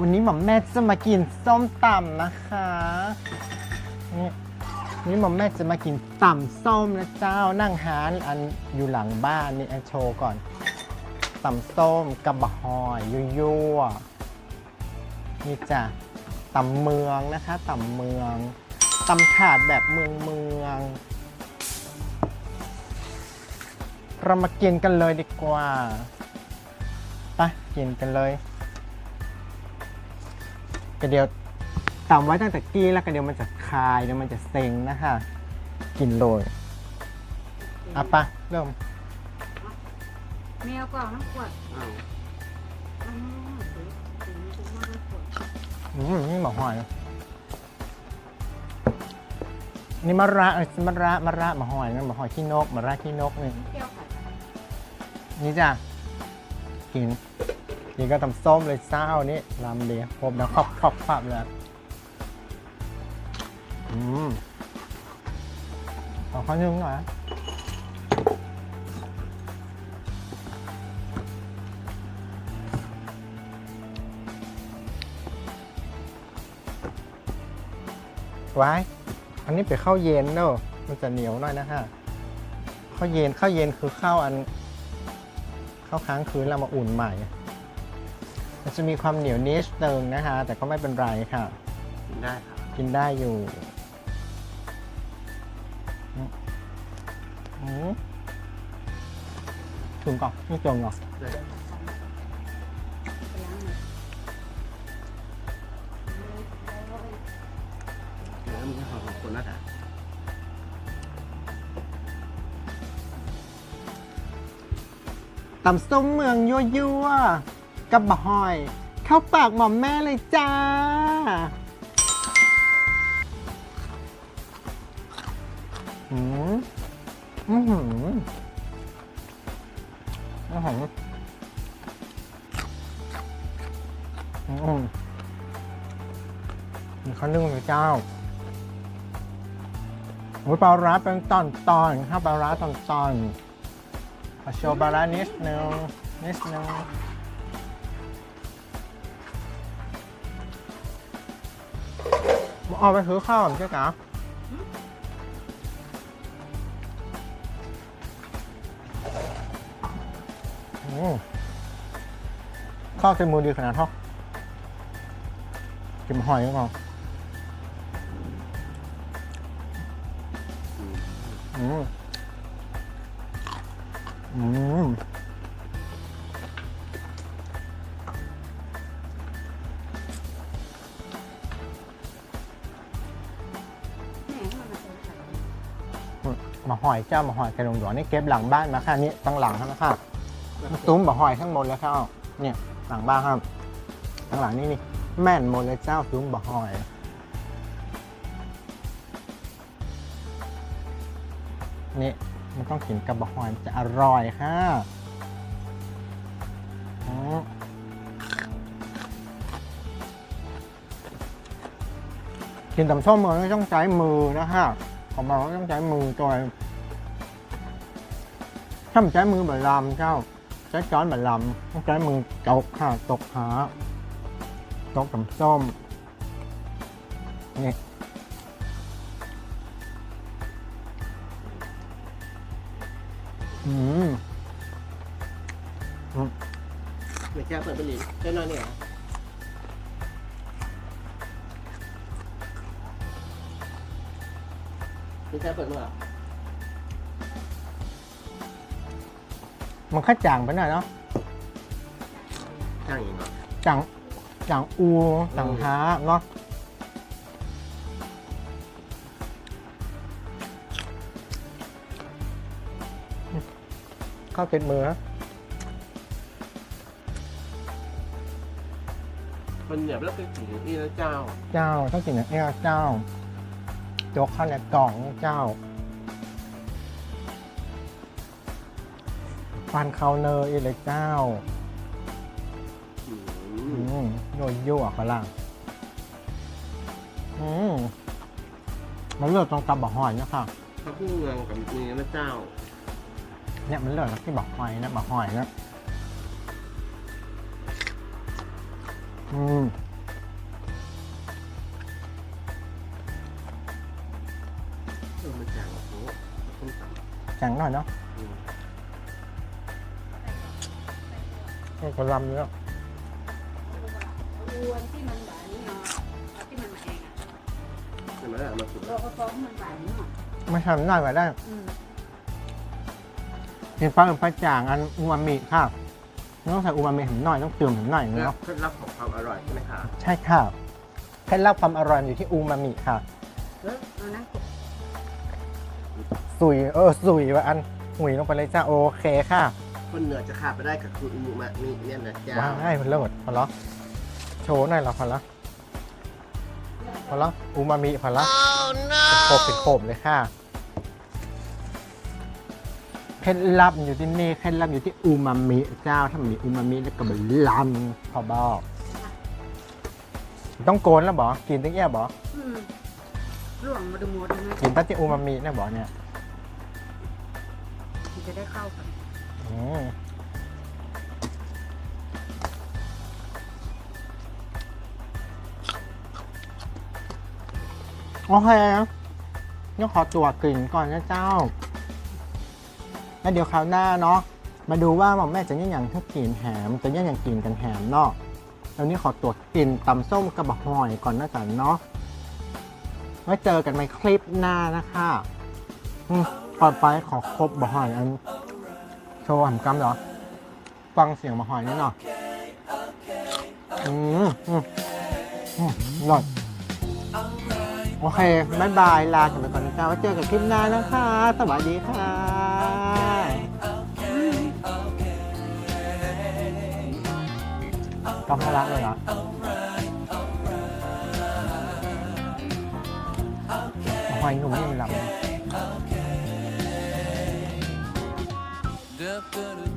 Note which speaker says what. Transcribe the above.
Speaker 1: วันนี้หม่อมแม่จะมากินส้มตำนะคะนี่นี่หม่อมแม่จะมากินตำส้มนะเจ้านั่งหานอันอยู่หลังบ้านนี่อันโชว์ก่อนตำส้มกระบะหอยยั่วๆนี่จ้ะตำเมืองนะคะตำเมืองตำถาดแบบเมืองเมืองเรามากินกันเลยดีกว่าไปกินกันเลย ระเดียวตำไว้ตั้งแต่กี้แล้วกระเดียวมันจะคายเดี๋ยวมันจะเซ็งนะคะกินเลยอะปะเริ่ม
Speaker 2: แมวกล่องน้ำขวด
Speaker 3: อ้าว
Speaker 2: อ๋อสีสีสีมากน้ำขวด
Speaker 1: อืมนี่หมอหอยนี่มะระเอ้ยมะระมะระหมอหอยนั่นหมอหอยขี้นกมะระขี้นกนี่
Speaker 2: เปรี้ยวค่ะ
Speaker 1: นี่จ้ะกินกิ นี่ก็ตำส้มเลยเศร้านี่ลำเดียวครบนะครอบครอบครอบเลยอืมขอข้าวนึ่งหน่อยไว้ อันนี้เป็นข้าวเย็นเนอะมันจะเหนียวหน่อยนะฮะ ข้าวเย็นข้าวเย็นคือข้าวอัน ข้าวค้างคืนเรามาอุ่นใหม่ มันจะมีความเหนียวนิดนึงนะคะ แต่ก็ไม่เป็นไรค่ะ
Speaker 3: กินได้ครับ
Speaker 1: กินได้อยู่อืมอืมถึงก่อนนี่ตรงก่อน
Speaker 3: ได้
Speaker 2: ไปล้างมือ
Speaker 3: เดี๋ยวมันจะหอมของคนละแต่
Speaker 1: ตำส้มเมืองยั่วยั่วๆ กับบะหอย เข้าปากหม่อมแม่เลยจ้า อืมอือหืออือหืออืมมีข้าวนึ่งเลยเจ้าโอ้ยปลาร้าเป็นตอนตอนข้าวปลาร้าตอนตอนขอโชว์ปลาร้านิดนึงนิดนึง เอาไปซื้อข้าวใช่ไหมอืมข้าวเต็มมือดีขนาดเท่ากินหอยหรือเปล่า
Speaker 3: อืม
Speaker 1: อืม มาหอยเจ้ามาหอยกระดงหยวนนี่เก็บหลังบ้านมาค่ะนี่ตั้งหลังครับนะคะซุ้มมาหอยข้างบนแล้วเจ้าเนี่ยหลังบ้านครับข้างหลังนี่นี่แม่นหมดเลยเจ้าซุ้มบะหอยนี่มันต้องกินกับบะหอยมันจะอร่อยค่ะอืมกินตำส้มมันไม่ต้องใช้มือนะฮะ ของเราต้องใช้มือจอยถ้ามันใช้มือแบบลำเจ้าใช้ช้อนแบบลำต้องใช้มือจกค่ะตกหาตกตำส้มนี่อืม
Speaker 3: ไม่แค่เปิดเป็นลิ้นแค่นั้นเนี่ย เหรอไม่แค่เปิดเมื่อไหร่
Speaker 1: มันค่าจางไปหน่อยเนาะ
Speaker 3: ช่างอย่างเนาะ
Speaker 1: จางจางอูจางท้าเนาะข้าวเก็ดมือนะ
Speaker 3: มันเหนียวแล้วเป็นสีนี่นะเจ้า
Speaker 1: เจ้าต้องกินอย่างนี้เจ้า โจ๊กข้าวในกล่องเจ้า ฟันเขาเนยเลยเจ้า
Speaker 3: อื
Speaker 1: อื
Speaker 3: ม
Speaker 1: มโยยั่วฝรั่งอืมมันเลือกตรงกับบะหอยนะคะ
Speaker 3: เขาพูดเมืองกับนี่นะเจ้า
Speaker 1: เนี่ยมันเลือกที่บะหอยนะบะหอยนะอืม ข็งหน่อยเนาะ
Speaker 3: อืม
Speaker 1: นี่ก็ลำเนื้อ
Speaker 2: อ้วนที่มันหวานนี่เนาะที่มันมาเองอะ
Speaker 3: เห็นไหมล่ะมาสุด
Speaker 2: เราก็ฟ้องมันหวานเนาะ
Speaker 1: ไม่ทำหน่อยก็ได้
Speaker 2: อืม
Speaker 1: กินปลาอื่นปลาจ่างอันอูมามิค่ะไม่ต้องใส่อูมามิถึงหน่อยต้องเติมถึงหน่อยนึง
Speaker 3: แล้ว
Speaker 1: เนาะ
Speaker 3: เคล็ดลับของความอร่อยใช่ไหมคะ
Speaker 1: ใช่ค่ะเคล็ดลับความอร่อยอยู่ที่อูมามิค่ะ
Speaker 2: เออเอานะ
Speaker 1: สุยเออสุยว่าอันหุยลงไปเลยจ้าโอเคค่ะ
Speaker 3: คนเหนือจะขาดไปได้กับคืออูมามิเนี่ยนะเจ้า
Speaker 1: ว้ายมันเลิศพอละโชว์หน่อยเหรอพอละพอละอูมามิพอละเป็นโคบเป็นโคบเลยค่ะเคล็ดลับอยู่ที่นี่เคล็ดลับอยู่ที่อูมามิเจ้าถ้ามันมีอูมามิแล้วก็มันลำพอบอกต้องโกนแล้วบอกินตั้งแย่บอ
Speaker 2: อืมร่วงมาดูหมดเลยนะ
Speaker 1: กินตั้งที่อูมามิเนี่ยบอเนี่ย
Speaker 2: มัน จะได้เข้ากัน
Speaker 1: อืมโอเคงั้นขอตัวจกลิ่นก่อนนะเจ้า แล้วเดี๋ยวคราวหน้าเนาะ มาดูว่าหม่อมแม่จะเนี่ยอย่างถ้ากลิ่นแหม จะเนี่ยอย่างกลิ่นกันแหมเนาะแล้วนี้ขอตัวจกลิ่นตำส้มกระบอกหอยก่อนนะจ๊ะเนาะไว้เจอกันในคลิปหน้านะคะอืม ก่อนไปขอครบบะหอยอันโชว์หำกำเหรอ ฟังเสียงบะหอยนี่หน่อยอืมอืมอืมหลอดโอเคบายบาย ลากันไปก่อนนะจ๊ะไว้เจอกันคลิปหน้านะคะ สวัสดีค่ะต้องให้รักเลยเหรอหอยหนุ่มนี่มันหลับ
Speaker 4: step that